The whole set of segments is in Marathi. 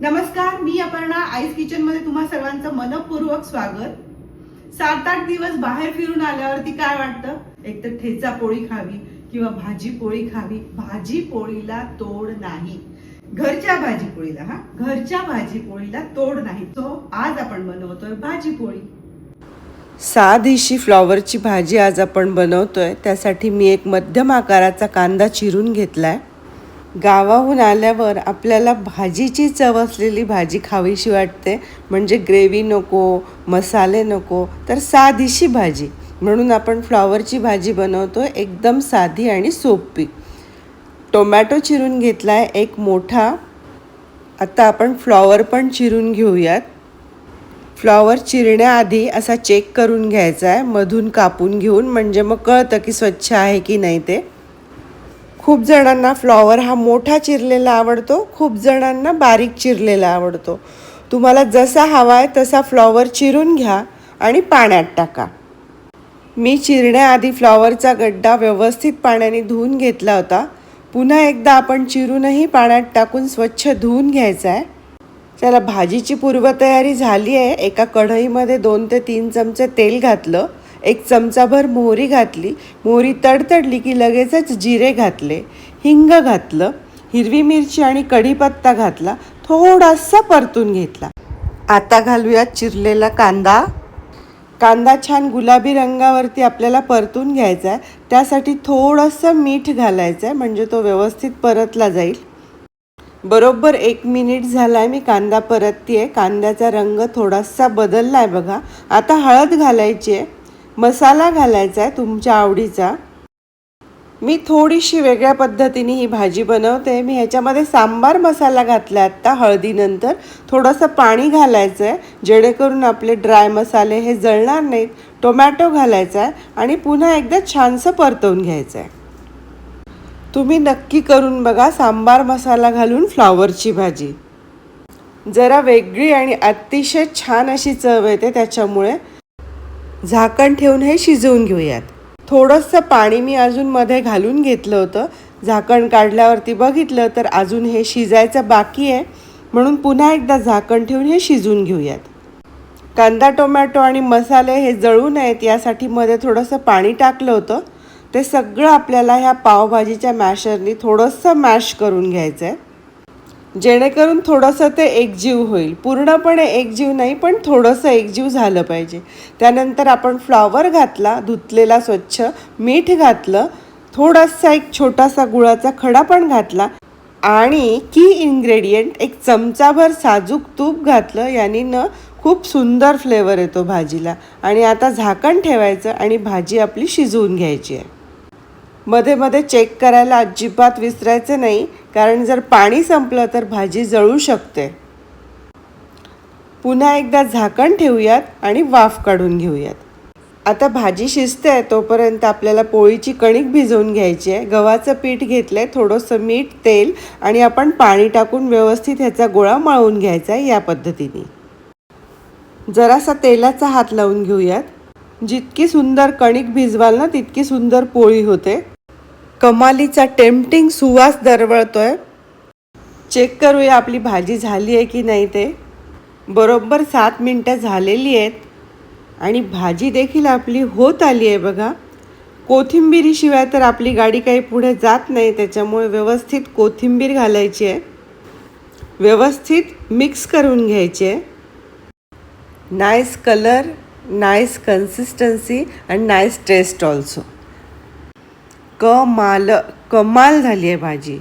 नमस्कार मी अपर्णा आईस किचनमध्ये तुम्हा सर्वांचं मनपूर्वक स्वागत. सात आठ दिवस बाहेर फिरून आल्यावरती काय वाटतं? एक तर ठेचा पोळी खावी किंवा भाजी पोळी खावी. भाजी पोळीला तोड नाही. घरच्या भाजी पोळीला हा? घरच्या भाजी पोळीला तोड नाही. तो आज आपण बनवतोय भाजी पोळी. साधीशी फ्लॉवरची भाजी आज आपण बनवतोय. त्यासाठी मी एक मध्यम आकाराचा कांदा चिरून घेतलाय. गावाहून आल्यावर आपल्याला भाजीची चव असलेली भाजी खावीशी वाटते. म्हणजे ग्रेव्ही नको मसाले नको तर साधीशी भाजी. म्हणून आपण फ्लॉवरची भाजी बनवतो एकदम साधी आणि सोपी. टोमॅटो चिरून घेतला आहे एक मोठा. आता आपण फ्लॉवर पण चिरून घेऊयात. फ्लॉवर चिरण्याआधी असा चेक करून घ्यायचा आहे मधून कापून घेऊन म्हणजे मग कळतं की स्वच्छ आहे की नाही ते. खूप जणांना फ्लॉवर हा मोठा चिरलेला आवडतो खूप जणांना बारीक चिरलेला आवडतो. तुम्हाला जसा हवा आहे तसा फ्लॉवर चिरून घ्या आणि पाण्यात टाका. मी चिरण्याआधी फ्लॉवरचा गड्डा व्यवस्थित पाण्याने धुवून घेतला होता. पुन्हा एकदा आपण चिरूनही पाण्यात टाकून स्वच्छ धुवून घ्यायचा आहे चला भाजीची पूर्वतयारी झाली आहे एका कढईमध्ये दोन ते तीन चमचे तेल घातलं. एक चमचाभर मोहरी घातली. मोहरी तडतडली की लगेचच जिरे घातले. हिंग घातलं. हिरवी मिरची आणि कढीपत्ता घातला. थोडासा परतून घेतला. आता घालूयात चिरलेला कांदा. कांदा छान गुलाबी रंगावरती आपल्याला परतून घ्यायचा आहे. त्यासाठी थोडंसं मीठ घालायचं आहे म्हणजे तो व्यवस्थित परतला जाईल. बरोबर एक मिनिट झाला आहे मी कांदा परतते कांद्याचा रंग थोडासा बदलला आहे बघा. आता हळद घालायची आहे. मसाला घालायचा आहे तुमच्या आवडीचा. मी थोडीशी वेगळ्या पद्धतीने ही भाजी बनवते. मी ह्याच्यामध्ये सांबार मसाला घातला आत्ता हळदीनंतर. थोडंसं पाणी घालायचं आहे जेणेकरून आपले ड्राय मसाले हे जळणार नाहीत. टोमॅटो घालायचा आहे आणि पुन्हा एकदा छानसं परतवून घ्यायचं आहे तुम्ही नक्की करून बघा सांबार मसाला घालून फ्लॉवरची भाजी. जरा वेगळी आणि अतिशय छान अशी चव येते त्याच्यामुळे. झाकण ठेवून हे शिजवून घेऊयात. थोडंसं पाणी मी अजून मध्ये घालून घेतलं होतं. झाकण काढल्यावरती बघितलं तर अजून हे शिजायचं बाकी आहे. म्हणून पुन्हा एकदा झाकण ठेवून हे शिजवून घेऊयात. कांदा टोमॅटो आणि मसाले हे जळू नयेत यासाठी मध्ये थोडंसं पाणी टाकलं होतं. ते सगळं आपल्याला ह्या पावभाजीच्या मॅशरनी थोडंसं मॅश करून घ्यायचं आहे जेणेकरून थोडंसं ते एकजीव होईल. पूर्णपणे एकजीव नाही पण थोडंसं एकजीव झालं पाहिजे. त्यानंतर आपण फ्लॉवर घातला धुतलेला स्वच्छ मीठ घातलं थोडासा एक छोटासा गुळाचा खडा पण घातला आणि की इन्ग्रेडियंट एक चमचाभर साजूक तूप घातलं. याने न खूप सुंदर फ्लेवर येतो भाजीला. आणि आता झाकण ठेवायचं आणि भाजी आपली शिजवून घ्यायची आहे. मध्ये मध्ये चेक करायला अजिबात विसरायचं नाही कारण जर पाणी संपलं तर भाजी जळू शकते. पुन्हा एकदा झाकण ठेवूयात आणि वाफ काढून घेऊयात. आता भाजी शिजते आहे तोपर्यंत आपल्याला पोळीची कणिक भिजवून घ्यायची आहे. गव्हाचं पीठ घेतलं आहे थोडंसं मीठ तेल आणि आपण पाणी टाकून व्यवस्थित ह्याचा गोळा मळून घ्यायचा आहे या पद्धतीने. जरासा तेलाचा हात लावून घेऊयात. जितकी सुंदर कणिक भिजवाल ना तितकी सुंदर पोळी होते. कमालीचा टेम्पटिंग सुवास दरवळतोय. चेक करूया आपली भाजी झाली आहे की नाही ते. बरोबर सात मिनटं झालेली आहेत. आणि भाजी देखील आपली होत आली आहे बघा. कोथिंबीरीशिवाय तर आपली गाडी काही पुढे जात नाही त्याच्यामुळे व्यवस्थित कोथिंबीर घालायची आहे. व्यवस्थित मिक्स करून घ्यायची आहे. Nice colour nice consistency and nice taste also कमाल कमाल झाली आहे भाजी.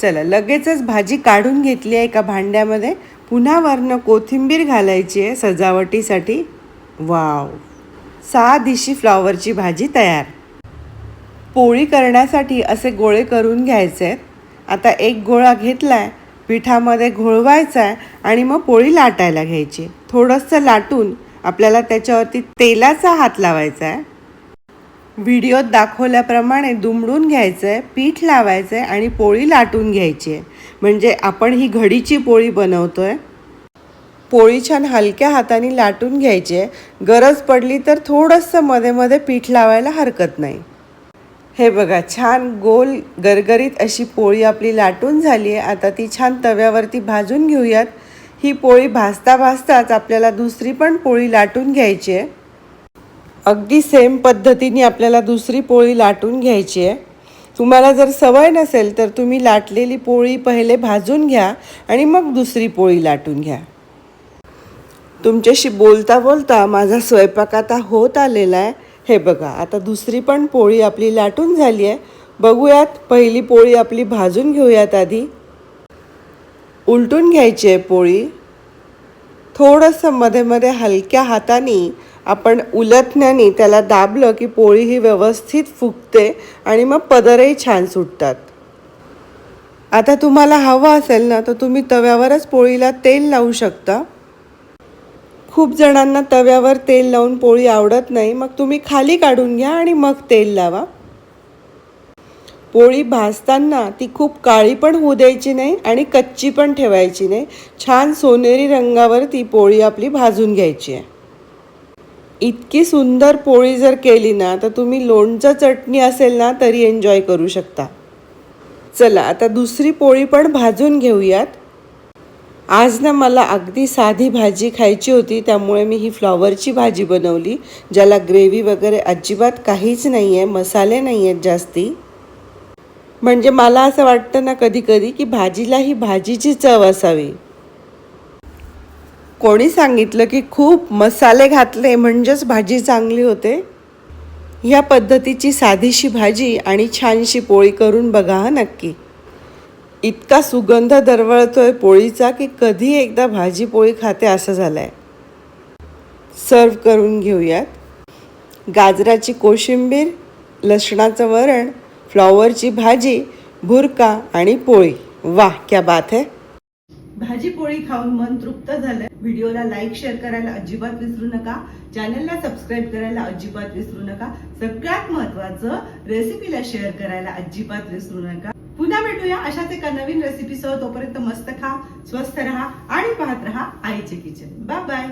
चला लगेचच भाजी काढून घेतली आहे एका भांड्यामध्ये. पुन्हा वरनं कोथिंबीर घालायची आहे सजावटीसाठी. वाव! सहा दिशी फ्लॉवरची भाजी तयार. पोळी करण्यासाठी असे गोळे करून घ्यायचे आहेत. आता एक गोळा घेतला आहे पिठामध्ये घोळवायचा आहे आणि मग पोळी लाटायला घ्यायची. थोडंसं लाटून आपल्याला त्याच्यावरती तेलाचा हात लावायचा आहे. व्हिडिओत दाखवल्याप्रमाणे दुमडून घ्यायचं आहे पीठ लावायचं आहे आणि पोळी लाटून घ्यायची आहे. म्हणजे आपण ही घडीची पोळी बनवतो आहे पोळी छान हलक्या हाताने लाटून घ्यायची आहे. गरज पडली तर थोडंसं मध्ये मध्ये पीठ लावायला हरकत नाही. हे बघा छान गोल गरगरीत अशी पोळी आपली लाटून झाली आहे. आता ती छान तव्यावरती भाजून घेऊयात. ही पोळी भाजता भाजताच आपल्याला दुसरी पण पोळी लाटून घ्यायची आहे. अगदी सेम पद्धतीने आपल्याला दुसरी पोळी लाटून घ्यायची आहे. तुम्हाला जर सवय नसेल तर तुम्ही लाटलेली पोळी पहिले भाजून घ्या आणि मग दुसरी पोळी लाटून घ्या. तुमच्याशी बोलता बोलता माझा स्वयंपाक आता होत आलेला आहे. हे बघा आता दुसरी पण पोळी आपली लाटून झाली आहे. बघूयात पहिली पोळी आपली भाजून घेऊयात आधी. उलटून घ्यायची आहे पोळी. थोडंसं मध्ये मध्ये हलक्या हाताने आपण उलटण्याने त्याला दाबलं की पोळी ही व्यवस्थित फुगते आणि मग पदरही छान सुटतात. आता तुम्हाला हवं असेल ना तर तुम्ही तव्यावरच पोळीला तेल लावू शकता. खूप जणांना तव्यावर तेल लावून पोळी आवडत नाही मग तुम्ही खाली काढून घ्या आणि मग तेल लावा. पोळी भाजताना ती खूप काळी पण होऊ द्यायची नाही आणि कच्ची पण ठेवायची नाही. छान सोनेरी रंगावर ती पोळी आपली भाजून घ्यायची आहे. इतकी सुंदर पोळी जर केली ना तर तुम्ही लोणचं चटणी असेल ना तरी एन्जॉय करू शकता. चला आता दुसरी पोळी पण भाजून घेऊयात. आज ना मला अगदी साधी भाजी खायची होती त्यामुळे मी ही फ्लॉवरची भाजी बनवली ज्याला ग्रेव्ही वगैरे अजिबात काहीच नाही आहे मसाले नाही आहेत जास्ती. म्हणजे मला असं वाटतं ना कधी कधी की भाजीला ही भाजीची चव असावी. कोणी सांगितलं की खूप मसाले घातले म्हणजेच भाजी चांगली होते? या पद्धतीची साधीशी भाजी आणि छानशी पोळी करून बघा हा नक्की. इतका सुगंध दरवळतोय पोळीचा की कधी एकदा भाजी पोळी खाते असं झालं आहे सर्व करून घेऊयात. गाजराची कोशिंबीर लसणाचं वरण फ्लॉवरची भाजी भुरका आणि पोळी. वाह क्या बात है. भाजी पोळी खाऊन मन तृप्त झालं व्हिडिओला लाईक शेअर करायला अजिबात विसरू नका. चॅनलला सबस्क्राईब करायला अजिबात विसरू नका. सगळ्यात महत्वाचं रेसिपीला शेअर करायला अजिबात विसरू नका. पुन्हा भेटूया अशाच एका नवीन रेसिपीसह. तोपर्यंत मस्त खा स्वस्थ राहा आणि पाहत राहा आईचे किचन. Bye bye.